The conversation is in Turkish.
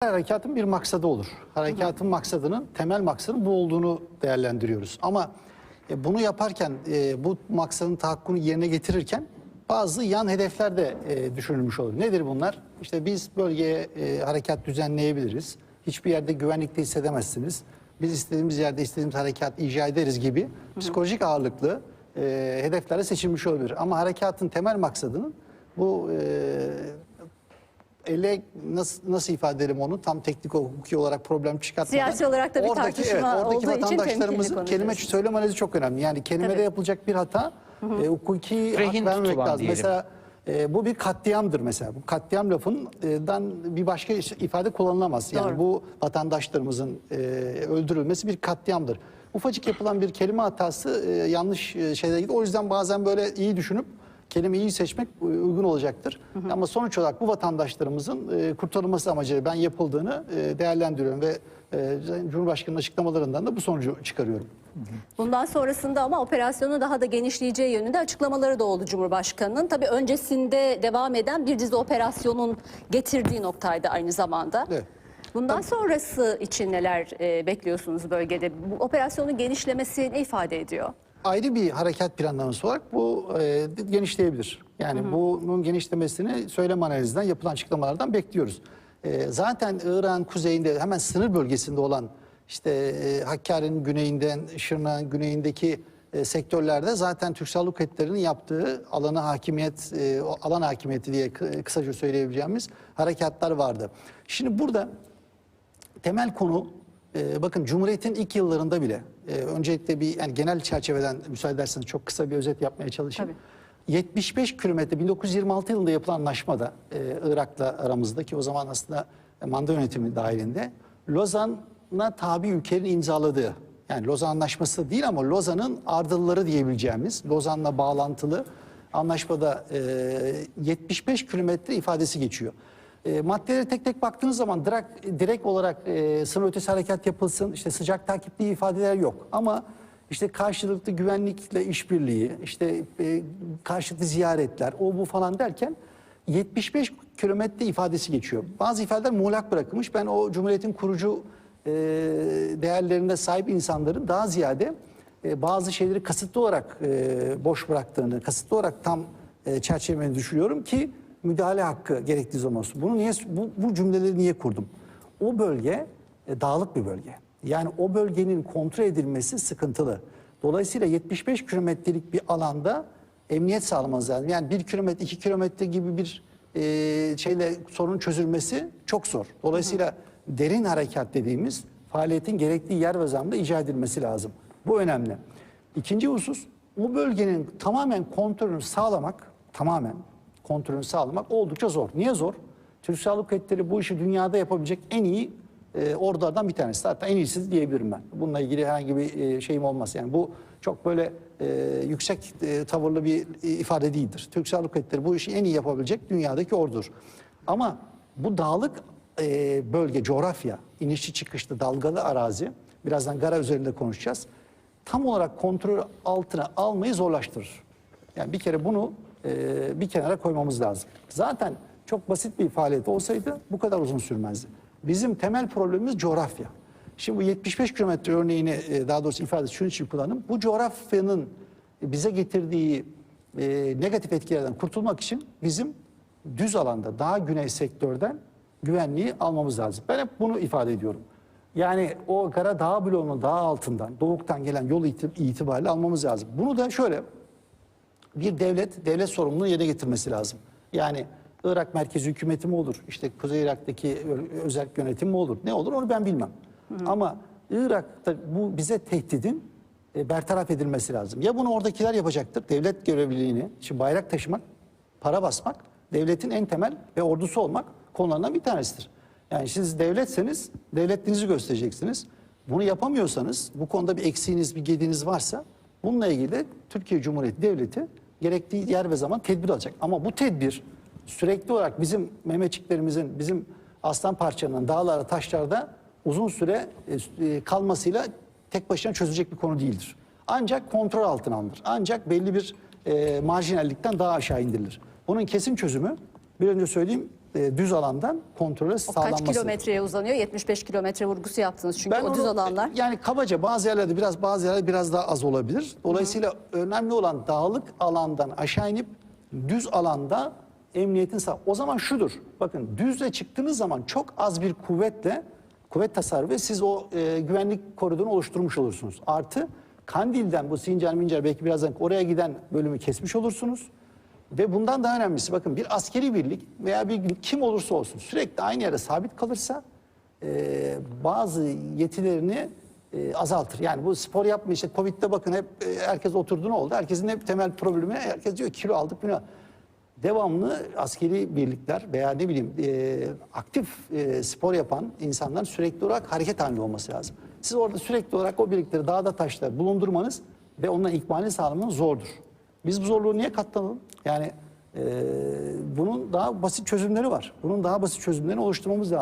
harekatın bir maksadı olur. Harekatın maksadının temel maksadının bu olduğunu değerlendiriyoruz. Ama e, bunu yaparken e, bu maksadın tahakkunu yerine getirirken bazı yan hedefler de e, düşünülmüş olur. Nedir bunlar? İşte biz bölgeye e, harekat düzenleyebiliriz. Hiçbir yerde güvenlikte hissedemezsiniz. Biz istediğimiz yerde istediğimiz harekat icra ederiz gibi psikolojik ağırlıklı e, hedeflere seçilmiş olabilir. Ama harekatın temel maksadının bu e, ele nasıl, nasıl ifade edelim onu tam teknik hukuki olarak problem çıkartmadan. Siyasi olarak da bir tartışma oradaki olduğu vatandaşlarımızın kelime söylem analizi çok önemli. Yani kelimede Tabii. yapılacak bir hata e, hukuki hak Rehin vermemek tutulan lazım. diyelim. Mesela e, bu bir katliamdır mesela. Bu katliam lafından bir başka ifade kullanılamaz. Yani Doğru. bu vatandaşlarımızın e, öldürülmesi bir katliamdır. Ufacık yapılan bir kelime hatası e, yanlış e, şeylere gidiyor. O yüzden bazen böyle iyi düşünüp kelimeyi iyi seçmek uygun olacaktır. Ama sonuç olarak bu vatandaşlarımızın e, kurtarılması amacıyla ben yapıldığını e, değerlendiriyorum ve e, Cumhurbaşkanı'nın açıklamalarından da bu sonucu çıkarıyorum. Bundan sonrasında ama operasyonu daha da genişleyeceği yönünde açıklamaları da oldu Cumhurbaşkanı'nın. Tabii öncesinde devam eden bir dizi operasyonun getirdiği noktaydı aynı zamanda. Evet. Bundan sonrası için neler e, bekliyorsunuz bölgede? Bu operasyonun genişlemesi ne ifade ediyor? Ayrı bir harekat planlaması olarak bu e, genişleyebilir. Yani bunun genişlemesini söylem analizinden yapılan açıklamalardan bekliyoruz. E, zaten İran kuzeyinde hemen sınır bölgesinde olan işte e, Hakkari'nin güneyinden Şırnak'ın güneyindeki e, sektörlerde zaten Türk Silahlı Kuvvetleri'nin yaptığı alana hakimiyet, e, alan hakimiyeti diye kı- kısaca söyleyebileceğimiz harekatlar vardı. Şimdi burada temel konu e, bakın Cumhuriyet'in ilk yıllarında bile e, öncelikle bir yani genel çerçeveden müsaade ederseniz çok kısa bir özet yapmaya çalışayım. 75 kilometre 1926 yılında yapılan anlaşmada e, Irak'la aramızdaki o zaman aslında manda yönetimi dahilinde Lozan'a tabi ülkelerin imzaladığı yani Lozan Anlaşması değil ama Lozan'ın ardılları diyebileceğimiz Lozan'la bağlantılı anlaşmada e, 75 kilometre ifadesi geçiyor. E, maddelere tek tek baktığınız zaman direkt, direkt olarak e, sınır ötesi harekat yapılsın, işte sıcak takipli ifadeler yok. Ama işte karşılıklı güvenlikle işbirliği, işte e, karşılıklı ziyaretler, o bu falan derken 75 kilometre ifadesi geçiyor. Bazı ifadeler muğlak bırakılmış. Ben o Cumhuriyet'in kurucu e, değerlerine sahip insanların daha ziyade e, bazı şeyleri kasıtlı olarak e, boş bıraktığını, kasıtlı olarak tam e, çerçeveni düşünüyorum ki müdahale hakkı gerektiği zaman. Bunu niye bu, bu cümleleri niye kurdum? O bölge e, dağlık bir bölge. Yani o bölgenin kontrol edilmesi sıkıntılı. Dolayısıyla 75 kilometrelik bir alanda emniyet sağlamanız lazım. Yani 1 kilometre, 2 kilometre gibi bir e, şeyle sorun çözülmesi çok zor. Dolayısıyla derin harekat dediğimiz faaliyetin gerektiği yer ve zamanda icra edilmesi lazım. Bu önemli. İkinci husus bu bölgenin tamamen kontrolünü sağlamak, tamamen kontrolünü sağlamak oldukça zor. Niye zor? Türk Silahlı Kuvvetleri bu işi dünyada yapabilecek en iyi e, ordulardan bir tanesi. Hatta en iyisi diyebilirim ben. Bununla ilgili herhangi bir e, şeyim olmaz. Yani bu çok böyle e, yüksek e, tavırlı bir e, ifade değildir. Türk Silahlı Kuvvetleri bu işi en iyi yapabilecek dünyadaki ordudur. Ama bu dağlık e, bölge, coğrafya, inişli çıkışlı dalgalı arazi, birazdan Gara üzerinde konuşacağız. Tam olarak kontrol altına almayı zorlaştırır. Yani bir kere bunu e, bir kenara koymamız lazım. Zaten çok basit bir faaliyet olsaydı bu kadar uzun sürmezdi. Bizim temel problemimiz coğrafya. Şimdi bu 75 kilometre örneğini e, daha doğrusu ifade şunun için kullanım. Bu coğrafyanın bize getirdiği e, negatif etkilerden kurtulmak için bizim düz alanda daha güney sektörden güvenliği almamız lazım. Ben hep bunu ifade ediyorum. Yani o Kara Dağ bloğunun daha altından, doğuktan gelen yol iti- itibariyle almamız lazım. Bunu da şöyle bir devlet, devlet sorumluluğu yerine getirmesi lazım. Yani Irak merkezi hükümeti mi olur? İşte Kuzey Irak'taki özel yönetim mi olur? Ne olur onu ben bilmem. Ama Irak'ta bu bize tehdidin e, bertaraf edilmesi lazım. Ya bunu oradakiler yapacaktır. Devlet görevliliğini, şimdi bayrak taşımak, para basmak, devletin en temel ve ordusu olmak konularından bir tanesidir. Yani siz devletseniz devletliğinizi göstereceksiniz. Bunu yapamıyorsanız, bu konuda bir eksiğiniz, bir gediğiniz varsa bununla ilgili de Türkiye Cumhuriyeti Devleti gerektiği yer ve zaman tedbir alacak. Ama bu tedbir sürekli olarak bizim Mehmetçiklerimizin, bizim aslan parçalarının dağlara, taşlarda uzun süre e, e, kalmasıyla tek başına çözülecek bir konu değildir. Ancak kontrol altına alınır. Ancak belli bir e, marjinallikten daha aşağı indirilir. Bunun kesin çözümü bir önce söyleyeyim e, düz alandan kontrole O sağlanması. kaç kilometreye uzanıyor? 75 kilometre vurgusu yaptınız çünkü o düz onu, alanlar. Yani kabaca bazı yerlerde biraz bazı yerlerde biraz daha az olabilir. Dolayısıyla önemli olan dağlık alandan aşağı inip düz alanda emniyetin sağ. O zaman şudur. Bakın düzle çıktığınız zaman çok az bir kuvvetle kuvvet tasarrufu ve siz o e, güvenlik koridorunu oluşturmuş olursunuz. Artı Kandil'den bu Sincar Mincar belki birazdan oraya giden bölümü kesmiş olursunuz. Ve bundan daha önemlisi bakın bir askeri birlik veya bir kim olursa olsun sürekli aynı yere sabit kalırsa e, bazı yetilerini e, azaltır. Yani bu spor yapma işte Covid'de bakın hep e, herkes oturdu ne oldu? Herkesin hep temel problemi herkes diyor kilo aldık bunu. Devamlı askeri birlikler veya ne bileyim e, aktif e, spor yapan insanların sürekli olarak hareket halinde olması lazım. Siz orada sürekli olarak o birlikleri dağda taşta bulundurmanız ve ondan ikmalini sağlamanız zordur. Biz bu zorluğu niye katlanalım? Yani e, bunun daha basit çözümleri var. Bunun daha basit çözümlerini oluşturmamız lazım.